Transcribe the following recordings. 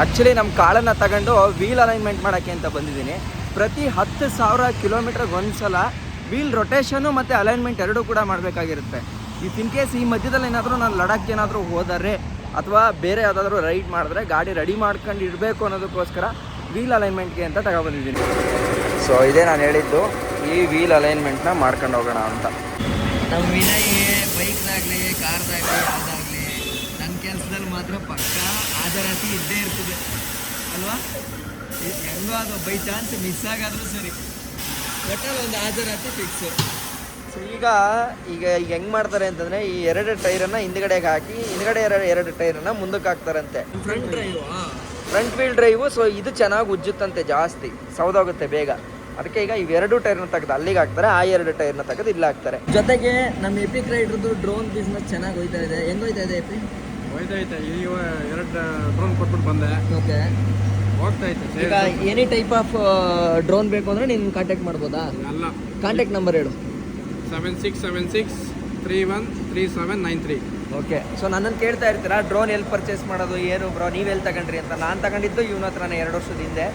Actually ನಮ್ಮ ಕಾಳನ್ನು ತಗೊಂಡು ವೀಲ್ ಅಲೈನ್ಮೆಂಟ್ ಮಾಡೋಕ್ಕೆ ಅಂತ ಬಂದಿದ್ದೀನಿ. ಪ್ರತಿ ಹತ್ತು ಸಾವಿರ ಕಿಲೋಮೀಟ್ರಿಗೆ ಒಂದ್ಸಲ ವೀಲ್ ರೊಟೇಷನು ಮತ್ತು ಅಲೈನ್ಮೆಂಟ್ ಎರಡೂ ಕೂಡ ಮಾಡಬೇಕಾಗಿರುತ್ತೆ. ಇಫ್ ಇನ್ ಕೇಸ್ ಈ ಮಧ್ಯದಲ್ಲಿ ಏನಾದರೂ ನಾನು ಲಡಾಖ್ ಏನಾದರೂ ಹೋದರೆ ಅಥವಾ ಬೇರೆ ಯಾವುದಾದ್ರೂ ರೈಡ್ ಮಾಡಿದ್ರೆ ಗಾಡಿ ರೆಡಿ ಮಾಡ್ಕೊಂಡು ಇಡಬೇಕು ಅನ್ನೋದಕ್ಕೋಸ್ಕರ ವೀಲ್ ಅಲೈನ್ಮೆಂಟ್ಗೆ ಅಂತ ತಗೊಬಂದಿದ್ದೀನಿ ಸೊ ಇದೇ ನಾನು ಹೇಳಿದ್ದು, ಈ ವೀಲ್ ಅಲೈನ್ಮೆಂಟ್ನ ಮಾಡ್ಕೊಂಡು ಹೋಗೋಣ ಅಂತ. ನಮ್ಮ ವಿನಯ್ಗೆ ಬೈಕ್ದಾಗಲಿ ಕಾರ್ದಾಗಲಿ ಯಾವುದಾಗಲಿ ನನ್ನ ಕೆಲಸದಲ್ಲಿ ಮಾತ್ರ ಪಕ್ಕ ಹಾಜರಾತಿ ಇದ್ದೇ ಇರ್ತದೆ. ಅಲ್ವಾ? ಹೆಂಗೋ ಅದು ಬೈ ಚಾನ್ಸ್ ಮಿಸ್ ಆಗಾದ್ರೂ ಸರಿ. ಒಟ್ಟಲ್ಲಿ ಒಂದು ಹಾಜರಾತಿ ಫಿಕ್ಸು ಸೊ ಈಗ ಈಗ ಈಗ ಹೆಂಗ್ ಮಾಡ್ತಾರೆ ಅಂತಂದ್ರೆ ಈ ಎರಡು ಟೈರನ್ನು ಹಿಂದ್ಗಡೆಗೆ ಹಾಕಿ ಹಿಂದ್ಗಡೆ ಎರಡು ಎರಡು ಟೈರನ್ನು ಮುಂದಕ್ಕೆ ಹಾಕ್ತಾರಂತೆ. Front drive front wheel drive so ಇದು ಚೆನ್ನಾಗಿ ಉಜ್ಜುತ್ತಂತೆ ಜಾಸ್ತಿ ಸೌದೋಗುತ್ತೆ ಬೇಗ. ಅದಕ್ಕೆ ಈಗ ಇವೆರಡು ಟೈರ್ನ ತೆಗೆದು ಅಲ್ಲಿಗೆ ಹಾಕ್ತಾರೆ ಆ ಎರಡು ಟೈರ್ನ ತೆಗೆದು ಇಲ್ಲಿ ಹಾಕ್ತಾರೆ. ಜೊತೆಗೆ ನಮ್ಮ ಎಪಿಕ್ ರೈಡ್ರದ್ದು ಡ್ರೋನ್ ಬಿಸ್ನೆಸ್ ಚೆನ್ನಾಗಿ ಹೋಯ್ತಾ ಇದೆ. ಹೆಂಗ್ ಹೋಯ್ತಾ ಇದೆ ಎಪಿ ಈಗ ಎರಡು ಡ್ರೋನ್ ಕೊಟ್ಬಿಟ್ಟು ಬಂದೆ. ಓಕೆ. ಹೋಗ್ತೈತೆ ಈಗ ಎನಿ ಟೈಪ್ ಆಫ್ ಡ್ರೋನ್ ಬೇಕು ಅಂದ್ರೆ ನೀನು ಕಾಂಟ್ಯಾಕ್ಟ್ ಮಾಡ್ಬೋದಾ? ಅಲ್ಲ. ಕಾಂಟ್ಯಾಕ್ಟ್ ನಂಬರ್ ಹೇಳು. Seven six seven six three one three seven nine three okay. So ನನ್ನನ್ನು ಕೇಳ್ತಾ ಇರ್ತೀರಾ? ಡ್ರೋನ್ ಎಲ್ಲಿ ಪರ್ಚೇಸ್ ಮಾಡೋದು ಏನು ಬ್ರೋ ನೀವೆಲ್ಲಿ ತಗೊಂಡ್ರಿ ಅಂತ? ನಾನು ತಗೊಂಡಿದ್ದು ಇವನ ಹತ್ರನೇ ಎರಡು ವರ್ಷದ ಹಿಂದೆ.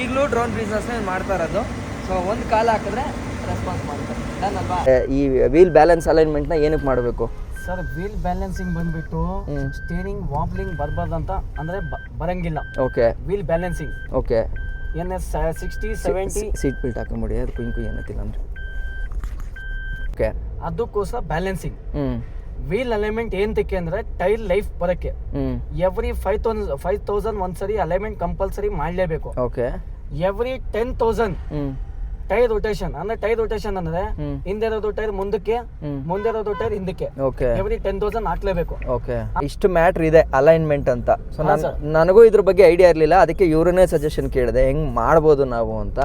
ಈಗಲೂ ಡ್ರೋನ್ ಬಿಸ್ನೆಸ್ನ ಮಾಡ್ತಾ ಇರೋದು. ಸೊ ಒಂದು ಕಾಲ ಹಾಕಿದ್ರೆ ರೆಸ್ಪಾನ್ಸ್ ಮಾಡ್ತಾರೆ. ಅಲ್ವಾ? ಈ ವೀಲ್ ಬ್ಯಾಲೆನ್ಸ್ ಅಲೈನ್ಮೆಂಟ್ನ ಏನಕ್ಕೆ ಮಾಡಬೇಕು? ಸರ್ ವೀಲ್ ಬ್ಯಾಲೆನ್ಸಿಂಗ್ ಬಂದ್ಬಿಟ್ಟು. ಸ್ಟೇರಿಂಗ್ ವಾಬ್ಲಿಂಗ್ ಬರಬಾರ್ದಂತ ಅಂದ್ರೆ ಬರಂಗಿಲ್ಲ. Okay wheel balancing okay N S sixty seventy seat belt ಹಾಕೊಂಬಿಡಿ ಅದು ಕುಯ್ ಕುಯ್ ಏನತ್ತಿಲ್ಲ ಅಂದ್ರೆ. ಓಕೆ ಅದಕ್ಕೋಸ್ಕರ ಬ್ಯಾಲೆನ್ಸಿಂಗ್ ವೀಲ್ ಅಲೈನ್ಮೆಂಟ್ ಏನಕ್ಕೆ ಅಂದ್ರೆ ಟೈರ್ ಲೈಫ್ ಬರಕ್ಕೆ. Every five thousand five thousand ಒಂದ್ಸರಿ ಅಲೈನ್ಮೆಂಟ್ ಕಂಪಲ್ಸರಿ ಮಾಡಲೇಬೇಕು. Okay every ten thousand tyre rotation ಅಂದ್ರೆ ಟೈರ್ ರೊಟೇಷನ್ ಅಂದ್ರೆ. ಹಿಂದೆ ಇರೋದು ಟೈರ್ ಮುಂದಕ್ಕೆ. ಮುಂದೆ ಇರೋದು ಟೈರ್ ಹಿಂದಕ್ಕೆ. ಓಕೆ ಎವ್ರಿ ಟೆನ್ ತೌಸಂಡ್ ಹಾಕ್ಲೇಬೇಕು. ಓಕೆ ಇಷ್ಟು ಮ್ಯಾಟ್ರ್ ಇದೆ ಅಲೈನ್ಮೆಂಟ್ ಅಂತ. ಸೊ ನನಗೂ ಇದ್ರ ಬಗ್ಗೆ ಐಡಿಯಾ ಇರಲಿಲ್ಲ. ಅದಕ್ಕೆ ಇವ್ರನ್ನೇ ಸಜೆಷನ್ ಕೇಳಿದೆ. ಹೆಂಗ್ ಮಾಡ್ಬೋದು ನಾವು ಅಂತ.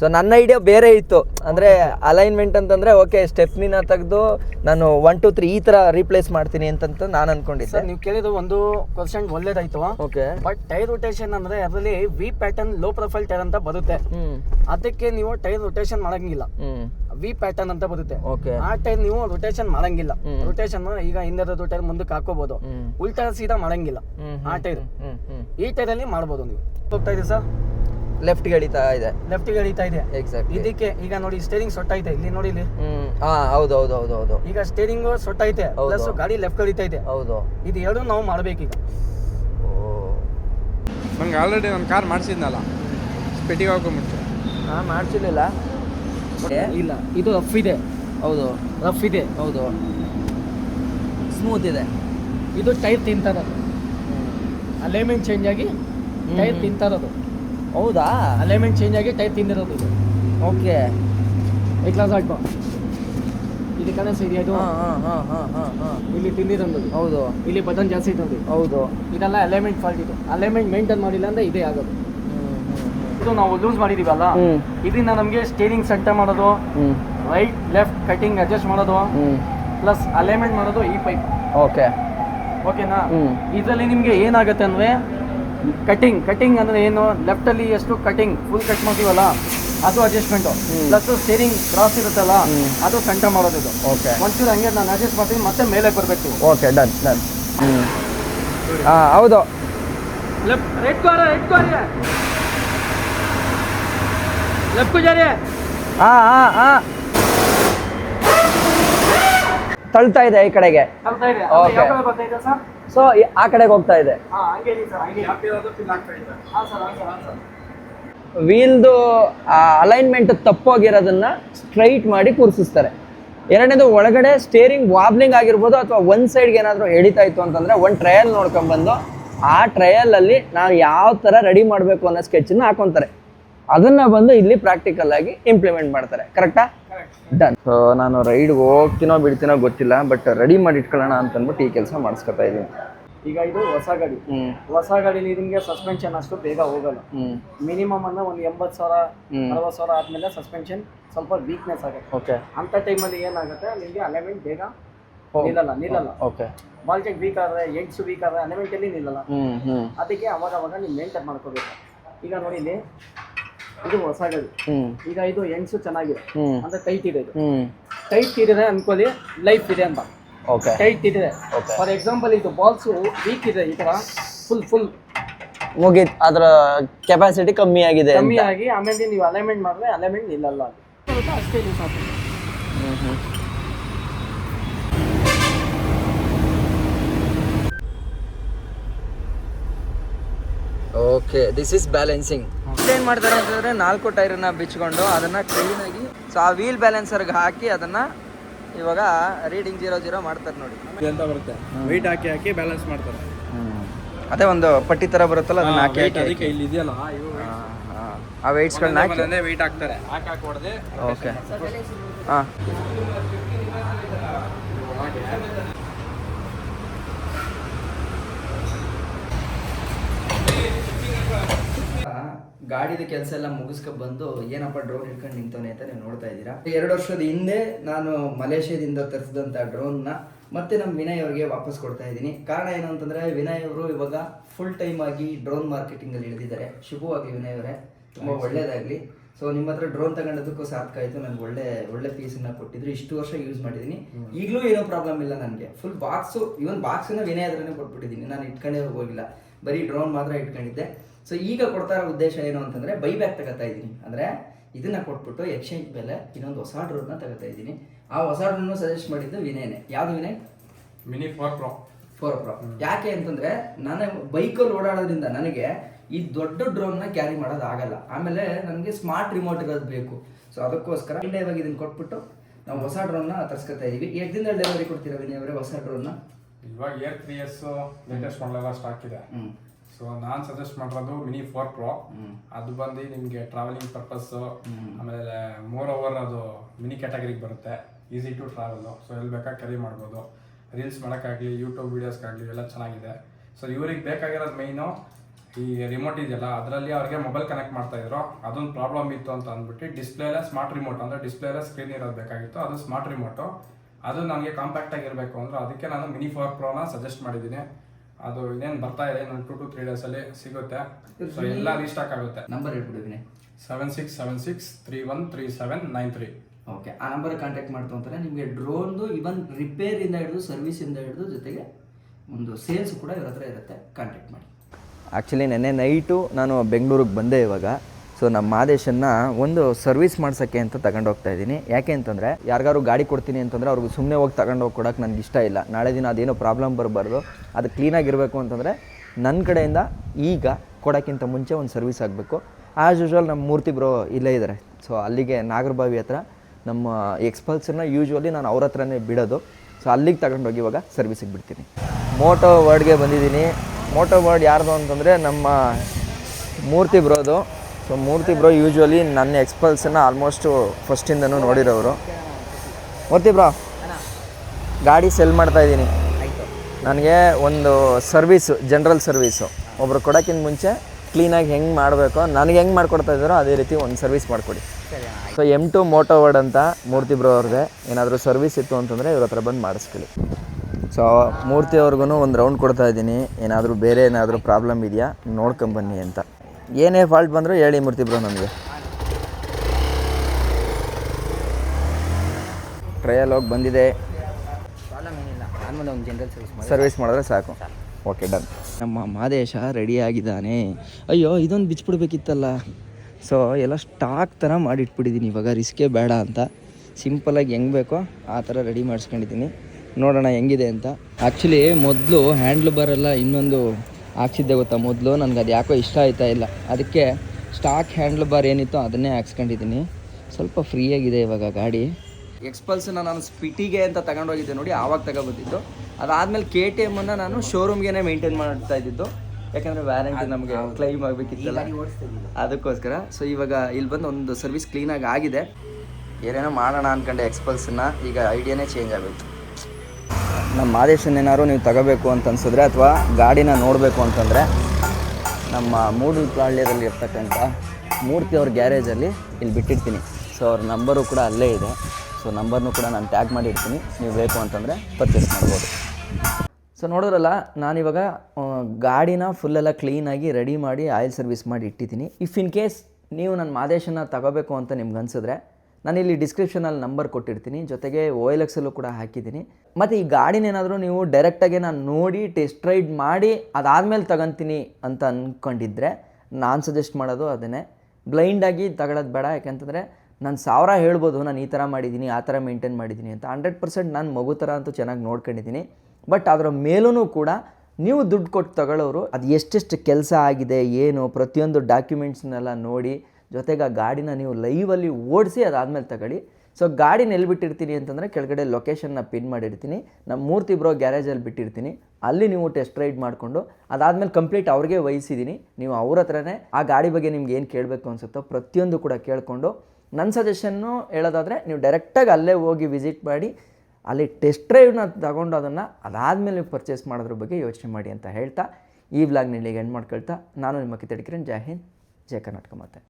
ಸೊ ನನ್ನ ಐಡಿಯಾ ಬೇರೆ ಇತ್ತು. ಅಂದ್ರೆ ಅಲೈನ್ಮೆಂಟ್ ಅಂತಂದ್ರೆ ಓಕೆ ಸ್ಟೆಪ್ನಿನ ತೆಗೆದು ನಾನು ಒನ್ ಟು ತ್ರೀ ಈ ತರ ರೀಪ್ಲೇಸ್ ಮಾಡ್ತೀನಿ ಅಂತಂತ ನಾನು ಅನ್ಕೊಂಡಿದ್ದೆ. ನೀವು ಕೇಳಿದ ಒಂದು ಕ್ವಶನ್ ಒಳ್ಳೇದಾಯ್ತು. ಓಕೆ ಬಟ್ ಟೈರ್ ರೊಟೇಷನ್ ಅಂದ್ರೆ ಅದರಲ್ಲಿ V pattern low profile tyre ಅಂತ ಬರುತ್ತೆ. ಅದಕ್ಕೆ ನೀವು ಟೈರ್ ರೊಟೇಷನ್ ಮಾಡಂಗಿಲ್ಲ. ವಿ ಪ್ಯಾಟರ್ನ್ ಅಂತ ಬರುತ್ತೆ. ಓಕೆ ಆ ಟೈಮ್ ನೀವು ರೊಟೇಷನ್ ಮಾಡಂಗಿಲ್ಲ. ರೊಟೇಷನ್ ಈಗ ಹಿಂದೆ ಟೈರ್ ಮುಂದಕ್ಕೆ ಹಾಕೋಬಹುದು ಉಲ್ಟಾ ಸೀದಾ ಮಾಡಂಗಿಲ್ಲ. ಆ ಟೈರ್ ಈ ಟೈರ್ ಅಲ್ಲಿ ಮಾಡಬಹುದು ನೀವು. ಹೋಗ್ತಾ ಇದೆ ಸರ್? ಲೆಫ್ಟ್ ಎಳಿತಾ ಇದೆ. ಲೆಫ್ಟ್ ಎಳಿತಾ ಇದೆ. ಎಕ್ಸಾಕ್ಟ್ ಇದಕ್ಕೆ ಈಗ ನೋಡಿ ಸ್ಟೇರಿಂಗ್ ಸೊಟ್ಟೈತೆ ಇಲ್ಲಿ ನೋಡಿ ಇಲ್ಲಿ. ಹಾ ಹೌದು ಹೌದು ಹೌದು ಹೌದು. ಈಗ ಸ್ಟೇರಿಂಗ್ ಸೊಟ್ಟೈತೆ. ಪ್ಲಸ್ ಗಾಡಿ ಲೆಫ್ಟ್ ಎಳಿತೈತೆ ಹೌದು. ಇದು ಎರಡು ನಾವು ಮಾಡ್ಬೇಕೀಗ. ಓ. ನಂಗೆ ಆಲ್ರೆಡಿ ನಾನು ಕಾರ್ ಮಾಡಿಸಿದ್ನಲ್ಲ. ಸ್ಪೆಟಿಗೆ ಹೋಗೋ ಮುಂಚೆ ಹಾ ಮಾಡ್ಸಿರ್ಲಿಲ್ಲ. ಇಲ್ಲ ಇದು ರಫ್ ಇದೆ. ಹೌದು ರಫ್ ಇದೆ ಹೌದು. ಸ್ಮೂತ್ ಇದೆ. ಇದು ಟೈರ್ ತಿಂತಾರದು ಅಲೈನ್ಮೆಂಟ್ ಚೇಂಜ್ ಆಗಿ ಟೈರ್. ತಿಂತಾರದು. ಹೌದಾ? ಅಲೈನ್ಮೆಂಟ್ ಚೇಂಜ್ ಆಗಿ ಟೈರ್ ತಿಂದಿರೋದು ಇದು. ಓಕೆ. ಈ ಕ್ಲಾಸ್ ಆಡ್ಬೋ ಇಲ್ಲಿ ಕನಸು ಸರಿ ಅದು ಹಾ ಹಾ ಹಾ ಹಾ ಹಾ ಹಾ. ಇಲ್ಲಿ ತಿಂದಿರೋದು ಹೌದು. ಇಲ್ಲಿ ಬಟನ್ ಜಾಸ್ತಿ ಇದೆ ಹೌದು. ಇದೆಲ್ಲ ಅಲೈನ್ಮೆಂಟ್ ಫಾಲ್ಟ್ ಇದು. ಅಲೈನ್ಮೆಂಟ್ ಮೇಂಟೈನ್ ಮಾಡಿಲ್ಲ ಅಂದ್ರೆ ಇದೇ ಆಗೋದು. ಇದು ನಾವು ಲೂಸ್ ಮಾಡಿದೀವಲ್ಲ? ಹ್ಮ್. ಇದರಿಂದ ನಮಗೆ ಸ್ಟೇರಿಂಗ್ ಸೆಂಟರ್ ಮಾಡೋದು ರೈಟ್ ಲೆಫ್ಟ್ ಕಟಿಂಗ್ ಅಡ್ಜಸ್ಟ್ ಮಾಡೋದು ಪ್ಲಸ್ ಅಲೈನ್ಮೆಂಟ್ ಮಾಡೋದು ಈ ಪೈಪ್ ಓಕೆ ಓಕೆನಾ ಹ್ಞೂ ಇದರಲ್ಲಿ ನಿಮಗೆ ಏನಾಗುತ್ತೆ ಅಂದ್ರೆ ಕಟಿಂಗ್ ಕಟಿಂಗ್ ಅಂದ್ರೆ ಏನು? ಲೆಫ್ಟಲ್ಲಿ ಎಷ್ಟು ಕಟಿಂಗ್ ಫುಲ್ ಕಟ್ ಮಾಡ್ತೀವಲ್ಲ ಅದು adjustment hmm. Plus steering cross ಇರುತ್ತಲ್ಲ ಹ್ಮ್. ಅದು ಸೆಂಟರ್ ಮಾಡೋದು ಇದು. ಓಕೆ ಒಂಚೂರು ಹಂಗೆ ನಾನು ಅಡ್ಜಸ್ಟ್ ಮಾಡ್ತೀನಿ ಮತ್ತೆ ಮೇಲೆ ಬರಬೇಕು. ಓಕೆ ಡನ್ ಡನ್ ಹ್ಞೂ ಹಾಂ ಹೌದು. ಲೆಫ್ಟ್ ರೈಟ್ ರೆಡ್ ರೈಟ್ ಜಾರಿ ಹಾಂ ಆ ಆ ತಳ್ತಾ ಇದೆ ಈ ಕಡೆಗೆ. ಓಕೆ ಇದೆ. Okay. ಯಾವ ಕಡೆ ಬರ್ತಾ ಇದೆ ಸರ್? ಸೊ ಆ ಕಡೆಗೆ ಹೋಗ್ತಾ ಇದೆ. ವೀಲ್ದು ಅಲೈನ್ಮೆಂಟ್ ತಪ್ಪೋಗಿರೋದನ್ನ ಸ್ಟ್ರೈಟ್ ಮಾಡಿ ಕೂರಿಸಿಸ್ತಾರೆ. ಎರಡನೇದು ಒಳಗಡೆ ಸ್ಟೇರಿಂಗ್ ವಾಬ್ಲಿಂಗ್ ಆಗಿರ್ಬೋದು ಅಥವಾ ಒಂದು ಸೈಡ್ಗೆ ಏನಾದರೂ ಎಳಿತಾ ಇತ್ತು ಅಂತಂದ್ರೆ ಒಂದು ಟ್ರಯಲ್ ನೋಡ್ಕೊಂಡ್ಬಂದು ಆ ಟ್ರಯಲ್ ಅಲ್ಲಿ ನಾವು ಯಾವ ಥರ ರೆಡಿ ಮಾಡಬೇಕು ಅನ್ನೋ ಸ್ಕೆಚ್ನ ಹಾಕೊಂತಾರೆ. ಅದನ್ನ ಬಂದು ಇಲ್ಲಿ ಪ್ರಾಕ್ಟಿಕಲ್ ಆಗಿ ಇಂಪ್ಲಿಮೆಂಟ್ ಮಾಡ್ತಾರೆ. ಕರೆಕ್ಟಾ ಡನ್ ಸೊ ನಾನು ರೈಡ್ ಹೋಗ್ತೀನೋ ಬಿಡ್ತೀನೋ ಗೊತ್ತಿಲ್ಲ ಬಟ್ ರೆಡಿ ಮಾಡಿ ಇಟ್ಕೊಳ್ಳೋಣ ಅಂತಂದ್ಬಿಟ್ಟು ಈ ಕೆಲಸ ಮಾಡಿಸ್ಕೊತಾ ಇದ್ದೀನಿ. ಈಗ ಇದು ಹೊಸ ಗಾಡಿ. ಹ್ಮ್. ಹೊಸ ಗಾಡಿಲಿ ನಿಮಗೆ ಸಸ್ಪೆನ್ಷನ್ ಅಷ್ಟು ಬೇಗ ಹೋಗಲ್ಲ. ಮಿನಿಮಮ್ ಅನ್ನ ಒಂದು ಎಂಬತ್ತು ಸಾವಿರ ಹ್ಮ್. ಅರವತ್ತು ಸಾವಿರ ಆದ್ಮೇಲೆ ಸಸ್ಪೆನ್ಷನ್ ಸ್ವಲ್ಪ ವೀಕ್ನೆಸ್ ಆಗುತ್ತೆ. ಓಕೆ ಅಂತ ಟೈಮಲ್ಲಿ ಏನಾಗುತ್ತೆ? ನಿಮಗೆ ಅಲೈನ್ಮೆಂಟ್ ಬೇಗ ನಿಲ್ಲಲ್ಲ ನಿಲ್ಲಲ್ಲ. ಓಕೆ ಬಾಲ್ಟೆಕ್ ವೀಕ್ ಆದರೆ ಎಗ್ಸ್ ವೀಕ್ ಆದರೆ ಅಲೈನ್ಮೆಂಟಲ್ಲಿ ನಿಲ್ಲಲ್ಲ. ಹ್ಮ್ ಹ್ಮ್. ಅದಕ್ಕೆ ಅವಾಗ ಅವಾಗ ನೀವು ಮೇಂಟೈನ್ ಮಾಡ್ಕೋಬೇಕು. ಈಗ ನೋಡಿ ಇಲ್ಲಿ ಇದು ಹೊಸಗದು ಈಗ ಇದು ಎಂಟ್ಸು ಚೆನ್ನಾಗಿದೆ. ಅಂದ್ರೆ ಟೈಟ್ ಇದೆ ಇದು ಟೈಟ್ ಇದೆ ಅನ್ಕೊಳ್ಳಿ ಲೈಫ್ ಇದೆ ಅಂತ. ಓಕೆ ಟೈಟ್ ಇದೆ. ಫಾರ್ ಎಕ್ಸಾಂಪಲ್ ಇದು ಬಾಲ್ಸು ವೀಕ್ ಇದೆ ಈ ತರ ಫುಲ್ ಫುಲ್ ಮುಗೀತ್. ಅದರ ಕೆಪಾಸಿಟಿ ಕಮ್ಮಿ ಆಗಿದೆ. ಕಮ್ಮಿ ಆಗಿ ಆಮೇಲೆ ನೀವು ಅಲೈನ್ಮೆಂಟ್ ಮಾಡಿದ್ರೆ ಅಲೈನ್ಮೆಂಟ್ ಇಲ್ಲಲ್ಲ ಅಷ್ಟೇ ಯೂಸ್ ಆಗ್ತದೆ ಓಕೆ ದಿಸ್ ಇಸ್ ಬ್ಯಾಲೆನ್ಸಿಂಗ್ ಮಾಡ್ತಾರೆ ಅಂತಂದ್ರೆ ನಾಲ್ಕು ಟೈರನ್ನ ಬಿಚ್ಕೊಂಡು ಅದನ್ನ ಕ್ಲೀನ್ ಆಗಿ ಸೊ ಆ ವೀಲ್ ಬ್ಯಾಲೆನ್ಸರ್ಗೆ ಹಾಕಿ ಅದನ್ನ ಇವಾಗ ರೀಡಿಂಗ್ ಜೀರೋ ಜೀರೋ ಮಾಡ್ತಾರೆ ನೋಡಿ. ಅಂತ ಬರುತ್ತೆ? ವೆಯ್ಟ್ ಹಾಕಿ ಹಾಕಿ ಬ್ಯಾಲೆನ್ಸ್ ಮಾಡ್ತಾರೆ. ಅದೇ ಒಂದು ಪಟ್ಟಿ ತರ ಬರುತ್ತಲ್ಲ ಅದನ್ನ ಹಾಕಿ ಹಾಕಿ ಅದಕ್ಕೆ ಇಲ್ಲಿ ಇದೆಯಲ್ಲ. ಆ ವೆಯ್ಟ್ಸ್ಗಳನ್ನ ಹಾಕಿ. ವೆಯ್ಟ್ ಹಾಕ್ತಾರೆ. ಹಾಕಿ ಹಾಕಿ ಹೊಡೆದೆ. ಓಕೆ ಹಾಂ. ಗಾಡಿದ ಕೆಲಸ ಎಲ್ಲ ಮುಗಿಸ್ಕೊ ಬಂದು ಏನಪ್ಪ ಡ್ರೋನ್ ಹಿಡ್ಕೊಂಡು ನಿಂತವನೆ ಅಂತ ನೀವು ನೋಡ್ತಾ ಇದ್ದೀರಾ? ಎರಡು ವರ್ಷದ ಹಿಂದೆ ನಾನು ಮಲೇಷ್ಯಾದಿಂದ ತರಿಸಿದಂಥ ಡ್ರೋನ್ನ ಮತ್ತೆ ನಮ್ಮ ವಿನಯ್ ಅವರಿಗೆ ವಾಪಸ್ ಕೊಡ್ತಾ ಇದ್ದೀನಿ. ಕಾರಣ ಏನು ಅಂತಂದ್ರೆ ವಿನಯ್ ಅವರು ಇವಾಗ ಫುಲ್ ಟೈಮ್ ಆಗಿ ಡ್ರೋನ್ ಮಾರ್ಕೆಟಿಂಗ್ ಅಲ್ಲಿ ಇಳಿದಿದ್ದಾರೆ ಶುಭವಾಗಲಿ ವಿನಯ್ ಅವರೇ ತುಂಬಾ ಒಳ್ಳೇದಾಗ್ಲಿ. ಸೊ ನಿಮ್ಮ ಹತ್ರ ಡ್ರೋನ್ ತಗೊಂಡದಕ್ಕೂ ಸಾರ್ಥಕ ಆಯ್ತು ನನ್ಗೆ ಒಳ್ಳೆ ಒಳ್ಳೆ ಪೀಸನ್ನ ಕೊಟ್ಟಿದ್ರು. ಇಷ್ಟು ವರ್ಷ ಯೂಸ್ ಮಾಡಿದ್ದೀನಿ ಈಗಲೂ ಏನೋ ಪ್ರಾಬ್ಲಮ್ ಇಲ್ಲ ನನಗೆ. ಫುಲ್ ಬಾಕ್ಸು ಇವನ್ ಬಾಕ್ಸನ್ನ ವಿನಯ್ ಹತ್ರನೇ ಕೊಟ್ಬಿಟ್ಟಿದ್ದೀನಿ ನಾನು ಇಟ್ಕೊಂಡೇ ಹೋಗಿಲ್ಲ. ಬರೀ ಡ್ರೋನ್ ಮಾತ್ರ ಇಟ್ಕೊಂಡಿದ್ದೆ. ಸೊ ಈಗ ಕೊಡ್ತಾ ಇರೋ ಉದ್ದೇಶ ಏನು ಅಂತಂದ್ರೆ ಬೈ ಬ್ಯಾಕ್ ತಗೋತಾ ಇದ್ದೀನಿ. ಅಂದ್ರೆ ಇದನ್ನ ಕೊಟ್ಬಿಟ್ಟು ಎಕ್ಸ್ಚೇಂಜ್ ಬೆಲೆ ಇನ್ನೊಂದು ಹೊಸ ಡ್ರೋನ್ನ ತಗೋತಾ ಇದ್ದೀನಿ. ಆ ಹೊಸ ಡ್ರೋನ್ ಸಜೆಸ್ಟ್ ಮಾಡಿದ್ದು ವಿನಯನೇ. ಯಾವುದು Vinay? Mini four pro four pro ಯಾಕೆ ಅಂತಂದ್ರೆ ನಾನು ಬೈಕಲ್ಲಿ ಓಡಾಡೋದ್ರಿಂದ ನನಗೆ ಈ ದೊಡ್ಡ ಡ್ರೋನ್ನ ಕ್ಯಾರಿ ಮಾಡೋದು ಆಗಲ್ಲ. ಆಮೇಲೆ ನನಗೆ ಸ್ಮಾರ್ಟ್ ರಿಮೋಟ್ ಇರೋದು ಬೇಕು. ಸೊ ಅದಕ್ಕೋಸ್ಕರ ಇವಾಗ ಇದನ್ನ ಕೊಟ್ಬಿಟ್ಟು ನಾವು ಹೊಸ ಡ್ರೋನ್ನ ತರಿಸ್ಕೊತಾ ಇದೀವಿ. ಎಷ್ಟು ದಿನದಲ್ಲಿ ಡೆಲಿವರಿ ಕೊಡ್ತೀರಾ ವಿನಯ್ ಅವರೇ ಹೊಸ ಡ್ರೋನ್ನ ಇವಾಗ air three years latest model ಎಲ್ಲ ಸ್ಟಾಕ್ ಇದೆ. ಸೊ ನಾನು ಸಜೆಸ್ಟ್ ಮಾಡಿರೋದು ಮಿನಿ ಫೋರ್ ಪ್ರೋ ಅದು ಬಂದು ನಿಮಗೆ ಟ್ರಾವೆಲಿಂಗ್ ಪರ್ಪಸ್ಸು ಆಮೇಲೆ ಮೋರ್ ಓವರ್ ಅದು ಮಿನಿ ಕ್ಯಾಟಗರಿಗೆ ಬರುತ್ತೆ. ಈಸಿ ಟು ಟ್ರಾವೆಲು ಸೊ ಎಲ್ಲಿ ಬೇಕಾಗಿ ಕ್ಯಾರಿ ಮಾಡ್ಬೋದು. ರೀಲ್ಸ್ ಮಾಡೋಕ್ಕಾಗಲಿ ಯೂಟ್ಯೂಬ್ ವೀಡಿಯೋಸ್ಗಾಗಲಿ ಎಲ್ಲ ಚೆನ್ನಾಗಿದೆ. ಸೊ ಇವ್ರಿಗೆ ಬೇಕಾಗಿರೋದು ಮೈನು ಈ ರಿಮೋಟ್ ಇದೆಯಲ್ಲ ಅದರಲ್ಲಿ ಅವ್ರಿಗೆ ಮೊಬೈಲ್ ಕನೆಕ್ಟ್ ಮಾಡ್ತಾ ಇದ್ರು. ಅದೊಂದು ಪ್ರಾಬ್ಲಮ್ ಇತ್ತು ಅಂತ ಅಂದ್ಬಿಟ್ಟು ಡಿಸ್ಪ್ಲೇಲೆ ಸ್ಮಾರ್ಟ್ ರಿಮೋಟ್ ಅಂದರೆ ಡಿಸ್ಪ್ಲೇಲೆ ಸ್ಕ್ರೀನ್ ಇರೋದು ಬೇಕಾಗಿತ್ತು. ಅದು ಸ್ಮಾರ್ಟ್ ರಿಮೋಟು ಅದು ನನಗೆ ಕಾಂಪ್ಯಾಕ್ಟಾಗಿರಬೇಕು ಅಂದ್ರೆ ಅದಕ್ಕೆ ನಾನು ಮಿನಿ ಫೋರ್ ಪ್ರೋನ ಸಜೆಸ್ಟ್ ಮಾಡಿದ್ದೀನಿ. ಅದು ಇನ್ನೇನು ಬರ್ತಾ ಇದೆ ನಾನು ಟು ಟು ತ್ರೀ ಅಲ್ಲಿ ಸಿಗುತ್ತೆ. ಸೊ ಎಲ್ಲ ರೀಸ್ಟಾಕ್ ಆಗುತ್ತೆ. ನಂಬರ್ ಹೇಳ್ಬಿಡು Vinay seven six seven six three one three seven nine three okay ಆ ನಂಬರ್ ಕಾಂಟ್ಯಾಕ್ಟ್ ಮಾಡ್ತು ಅಂತಾರೆ ನಿಮಗೆ ಡ್ರೋನ್ದು ಇವನ್ ರಿಪೇರಿಂದ ಹಿಡಿದು ಸರ್ವಿಸಿಂದ ಹಿಡಿದು ಜೊತೆಗೆ ಒಂದು ಸೇಲ್ಸ್ ಕೂಡ ಇವ್ರ ಹತ್ರ ಇರುತ್ತೆ. ಕಾಂಟ್ಯಾಕ್ಟ್ ಮಾಡಿ. ಆ್ಯಕ್ಚುಲಿ ನೆನ್ನೆ ನೈಟು ನಾನು ಬೆಂಗಳೂರಿಗೆ ಬಂದೆ ಇವಾಗ. ಸೊ ನಮ್ಮ ಮಾದೇಶನ್ನ ಒಂದು ಸರ್ವಿಸ್ ಮಾಡ್ಸೋಕ್ಕೆ ಅಂತ ತಗೊಂಡು ಹೋಗ್ತಾ ಇದ್ದೀನಿ. ಯಾಕೆ ಅಂತಂದರೆ ಯಾರಿಗಾರು ಗಾಡಿ ಕೊಡ್ತೀನಿ ಅಂತಂದರೆ ಅವ್ರಿಗೆ ಸುಮ್ಮನೆ ಹೋಗಿ ತಗೊಂಡು ಹೋಗಿ ಕೊಡೋಕೆ ನನಗೆ ಇಷ್ಟ ಇಲ್ಲ. ನಾಳೆ ದಿನ ಅದೇನೋ ಪ್ರಾಬ್ಲಮ್ ಬರಬಾರ್ದು. ಅದು ಕ್ಲೀನಾಗಿರಬೇಕು ಅಂತಂದರೆ ನನ್ನ ಕಡೆಯಿಂದ ಈಗ ಕೊಡೋಕ್ಕಿಂತ ಮುಂಚೆ ಒಂದು ಸರ್ವಿಸ್ ಆಗಬೇಕು. ಆ್ಯಸ್ ಯೂಶ್ವಲ್ ನಮ್ಮ ಮೂರ್ತಿ ಬ್ರೋ ಇಲ್ಲೇ ಇದ್ದಾರೆ ಸೊ ಅಲ್ಲಿಗೆ ನಾಗರಬಾವಿ ಹತ್ರ ನಮ್ಮ ಎಕ್ಸ್ಪಲ್ಸರ್ನ ಯೂಶ್ವಲಿ ನಾನು ಅವ್ರ ಹತ್ರನೇ ಬಿಡೋದು. ಸೊ ಅಲ್ಲಿಗೆ ತಗೊಂಡೋಗಿ ಇವಾಗ ಸರ್ವಿಸಿಗೆ ಬಿಡ್ತೀನಿ. ಮೋಟೋ ವರ್ಡ್ಗೆ ಬಂದಿದ್ದೀನಿ. ಮೋಟೋ ವರ್ಡ್ ಯಾರ್ದು ಅಂತಂದರೆ ನಮ್ಮ ಮೂರ್ತಿ ಬ್ರೋದು ಸೊ ಮೂರ್ತಿ ಬ್ರೋ ಯೂಶ್ವಲಿ ನನ್ನ ಎಕ್ಸ್ಪಲ್ಸನ್ನ ಆಲ್ಮೋಸ್ಟು ಫಸ್ಟಿಂದನೂ ನೋಡಿರೋರು ಮೂರ್ತಿ ಬ್ರೋ ಗಾಡಿ ಸೆಲ್ ಮಾಡ್ತಾ ಇದ್ದೀನಿ. ನನಗೆ ಒಂದು ಸರ್ವೀಸು ಜನ್ರಲ್ ಸರ್ವೀಸು ಒಬ್ರು ಕೊಡೋಕ್ಕಿಂತ ಮುಂಚೆ ಕ್ಲೀನಾಗಿ ಹೆಂಗೆ ಮಾಡಬೇಕು, ನನಗೆ ಹೆಂಗೆ ಮಾಡ್ಕೊಡ್ತಾ ಇದ್ದಾರೋ ಅದೇ ರೀತಿ ಒಂದು ಸರ್ವಿಸ್ ಮಾಡಿಕೊಡಿ. So M two moto word ಅಂತ ಮೂರ್ತಿ ಬ್ರೋ ಅವ್ರಿಗೆ ಏನಾದರೂ ಸರ್ವಿಸ್ ಇತ್ತು ಅಂತಂದರೆ ಇವ್ರ ಹತ್ರ ಬಂದು ಮಾಡಿಸ್ಕೊಳ್ಳಿ. ಸೊ ಮೂರ್ತಿ ಅವ್ರಿಗೂ ಒಂದು ರೌಂಡ್ ಕೊಡ್ತಾ ಇದ್ದೀನಿ. ಏನಾದರೂ ಬೇರೆ ಏನಾದರೂ ಪ್ರಾಬ್ಲಮ್ ಇದೆಯಾ ನೋಡ್ಕೊಂಬನ್ನಿ ಅಂತ. ಏನೇ ಫಾಲ್ಟ್ ಬಂದರೂ ಹೇಳಿ ಮೂರ್ತಿ ಬ್ರೋ ನಮಗೆ. ಟ್ರಯಲ್ ಹೋಗಿ ಬಂದಿದೆ. ಸರ್ವಿಸ್ ಮಾಡಿದ್ರೆ ಸಾಕು. ಓಕೆ ಡನ್ ನಮ್ಮ ಮಾದೇಶ ರೆಡಿ ಆಗಿದ್ದಾನೆ. ಅಯ್ಯೋ ಇದೊಂದು ಬಿಚ್ಚಿಬಿಡ್ಬೇಕಿತ್ತಲ್ಲ ಸೊ ಎಲ್ಲ ಸ್ಟಾಕ್ ಥರ ಮಾಡಿಟ್ಬಿಟ್ಟಿದ್ದೀನಿ ಇವಾಗ ರಿಸ್ಕೇ ಬೇಡ ಅಂತ. ಸಿಂಪಲಾಗಿ ಹೆಂಗೆ ಬೇಕೋ ಆ ಥರ ರೆಡಿ ಮಾಡಿಸ್ಕೊಂಡಿದ್ದೀನಿ. ನೋಡೋಣ ಹೆಂಗಿದೆ ಅಂತ. ಆ್ಯಕ್ಚುಲಿ ಮೊದಲು ಹ್ಯಾಂಡ್ಲ್ ಬಾರೆಲ್ಲ ಇನ್ನೊಂದು ಹಾಕ್ಸಿದ್ದೆ ಗೊತ್ತಾ ಮೊದಲು ನನಗೆ ಅದು ಯಾಕೋ ಇಷ್ಟ ಆಯ್ತಾ ಇಲ್ಲ. ಅದಕ್ಕೆ ಸ್ಟಾಕ್ ಹ್ಯಾಂಡ್ಲ್ ಬಾರ್ ಏನಿತ್ತು ಅದನ್ನೇ ಹಾಕ್ಸ್ಕೊಂಡಿದ್ದೀನಿ. ಸ್ವಲ್ಪ ಫ್ರೀಯಾಗಿದೆ ಇವಾಗ ಗಾಡಿ. ಎಕ್ಸ್ಪಲ್ಸನ್ನ ನಾನು ಸ್ಪಿಟಿಗೆ ಅಂತ ತಗೊಂಡೋಗಿದ್ದೆ ನೋಡಿ ಆವಾಗ ತಗೊಬಂದಿದ್ದು. ಅದಾದಮೇಲೆ ಕೆ ಟಿ ಎಮ್ಮನ್ನು ನಾನು ಶೋರೂಮ್ಗೆ ಮೇಂಟೈನ್ ಮಾಡ್ತಾ ಇದ್ದಿದ್ದು. ಯಾಕಂದರೆ ವ್ಯಾರಂಟಿ ನಮಗೆ ಕ್ಲೈಮ್ ಆಗಬೇಕಿತ್ತಲ್ಲ ಅದಕ್ಕೋಸ್ಕರ. ಸೊ ಇವಾಗ ಇಲ್ಲಿ ಬಂದು ಒಂದು ಸರ್ವಿಸ್ ಕ್ಲೀನಾಗಿ ಆಗಿದೆ. ಏನೇನೋ ಮಾಡೋಣ ಅಂದ್ಕೊಂಡೆ ಎಕ್ಸ್ಪಲ್ಸನ್ನ ಈಗ ಐಡಿಯಾನೇ ಚೇಂಜ್ ಆಗಬೇಕು ನಮ್ಮ ಆದೇಶನ ಏನಾದ್ರು ನೀವು ತಗೋಬೇಕು ಅಂತ ಅನ್ಸಿದ್ರೆ ಅಥವಾ ಗಾಡಿನ ನೋಡಬೇಕು ಅಂತಂದರೆ ನಮ್ಮ ಮೂಡುಪಾಳ್ಯದಲ್ಲಿ ಇರ್ತಕ್ಕಂಥ ಮೂರ್ತಿ ಅವ್ರ ಗ್ಯಾರೇಜಲ್ಲಿ ಇಲ್ಲಿ ಬಿಟ್ಟಿರ್ತೀನಿ. ಸೊ ಅವ್ರ ನಂಬರು ಕೂಡ ಅಲ್ಲೇ ಇದೆ. ಸೊ ನಂಬರ್ನು ಕೂಡ ನಾನು ಟ್ಯಾಗ್ ಮಾಡಿರ್ತೀನಿ. ನೀವು ಬೇಕು ಅಂತಂದರೆ ಪರ್ಚೇಸ್ ಮಾಡ್ಬೋದು. ಸೊ ನೋಡಿದ್ರಲ್ಲ, ನಾನಿವಾಗ ಗಾಡಿನ ಫುಲ್ಲೆಲ್ಲ ಕ್ಲೀನಾಗಿ ರೆಡಿ ಮಾಡಿ ಆಯಿಲ್ ಸರ್ವಿಸ್ ಮಾಡಿ ಇಟ್ಟಿದ್ದೀನಿ. ಇಫ್ ಇನ್ ಕೇಸ್ ನೀವು ನನ್ನ ಮಾದೇಶನ ತಗೋಬೇಕು ಅಂತ ನಿಮ್ಗೆ ಅನ್ಸಿದ್ರೆ ನಾನು ಇಲ್ಲಿ ಡಿಸ್ಕ್ರಿಪ್ಷನಲ್ಲಿ ನಂಬರ್ ಕೊಟ್ಟಿರ್ತೀನಿ. ಜೊತೆಗೆ ಓ ಎಲ್ ಎಕ್ಸಲ್ಲೂ ಕೂಡ ಹಾಕಿದ್ದೀನಿ. ಮತ್ತು ಈ ಗಾಡಿನೇನಾದರೂ ನೀವು ಡೈರೆಕ್ಟಾಗಿ ನಾನು ನೋಡಿ ಟೆಸ್ಟ್ ರೈಡ್ ಮಾಡಿ, ಅದಾದಮೇಲೆ ತಗೊತೀನಿ ಅಂತ ಅಂದ್ಕೊಂಡಿದ್ರೆ ನಾನು ಸಜೆಸ್ಟ್ ಮಾಡೋದು ಅದನ್ನೇ. ಬ್ಲೈಂಡಾಗಿ ತಗೊಳ್ಳೋದು ಬೇಡ. ಯಾಕೆಂತಂದರೆ ನಾನು ಸಾವಿರ ಹೇಳ್ಬೋದು, ನಾನು ಈ ಥರ ಮಾಡಿದ್ದೀನಿ ಆ ಥರ ಮೇಂಟೈನ್ ಮಾಡಿದ್ದೀನಿ ಅಂತ. ಹಂಡ್ರೆಡ್ ಪರ್ಸೆಂಟ್ ನಾನು ಮಗು ಥರ ಅಂತೂ ಚೆನ್ನಾಗಿ ನೋಡ್ಕೊಂಡಿದ್ದೀನಿ ಬಟ್ ಅದರ ಮೇಲೂ ಕೂಡ ನೀವು ದುಡ್ಡು ಕೊಟ್ಟು ತಗೊಳ್ಳೋರು ಅದು ಎಷ್ಟೆಷ್ಟು ಕೆಲಸ ಆಗಿದೆ, ಏನು, ಪ್ರತಿಯೊಂದು ಡಾಕ್ಯುಮೆಂಟ್ಸ್ನೆಲ್ಲ ನೋಡಿ ಜೊತೆಗೆ ಆ ಗಾಡಿನ ನೀವು ಲೈವಲ್ಲಿ ಓಡಿಸಿ ಅದಾದಮೇಲೆ ತಗೊಳ್ಳಿ. ಸೊ ಗಾಡಿನ ಎಲ್ಲಿ ಬಿಟ್ಟಿರ್ತೀನಿ ಅಂತಂದರೆ ಕೆಳಗಡೆ ಲೊಕೇಶನ್ನ ಪಿನ್ ಮಾಡಿರ್ತೀನಿ. ನಮ್ಮ ಮೂರ್ತಿ ಬ್ರೋ ಗ್ಯಾರೇಜಲ್ಲಿ ಬಿಟ್ಟಿರ್ತೀನಿ. ಅಲ್ಲಿ ನೀವು ಟೆಸ್ಟ್ ರೈಡ್ ಮಾಡಿಕೊಂಡು ಅದಾದಮೇಲೆ ಕಂಪ್ಲೀಟ್ ಅವ್ರಿಗೆ ವಹಿಸಿದ್ದೀನಿ ನೀವು ಅವ್ರ ಹತ್ರನೇ ಆ ಗಾಡಿ ಬಗ್ಗೆ ನಿಮ್ಗೆ ಏನು ಕೇಳಬೇಕು ಅನಿಸುತ್ತೋ ಪ್ರತಿಯೊಂದು ಕೂಡ ಕೇಳಿಕೊಂಡು ನನ್ನ ಸಜೆಷನ್ನು ಹೇಳೋದಾದರೆ ನೀವು ಡೈರೆಕ್ಟಾಗಿ ಅಲ್ಲೇ ಹೋಗಿ ವಿಸಿಟ್ ಮಾಡಿ, ಅಲ್ಲಿ ಟೆಸ್ಟ್ ಡ್ರೈವ್ನ ತಗೊಂಡು ಅದನ್ನು ಅದಾದಮೇಲೆ ನೀವು ಪರ್ಚೇಸ್ ಮಾಡೋದ್ರ ಬಗ್ಗೆ ಯೋಚನೆ ಮಾಡಿ ಅಂತ ಹೇಳ್ತಾ ಈ ವ್ಲಾಗ್ನ ಇಲ್ಲಿಗೆ ಎಂಡ್ ಮಾಡ್ಕೊಳ್ತಾ. ನಾನು ನಿಮ್ಮ ಕಿತ್ತಡಿಕಿರನ್ ಜೈ ಹಿಂದ್, ಜೈ ಕರ್ನಾಟಕ ಮಾತೆ.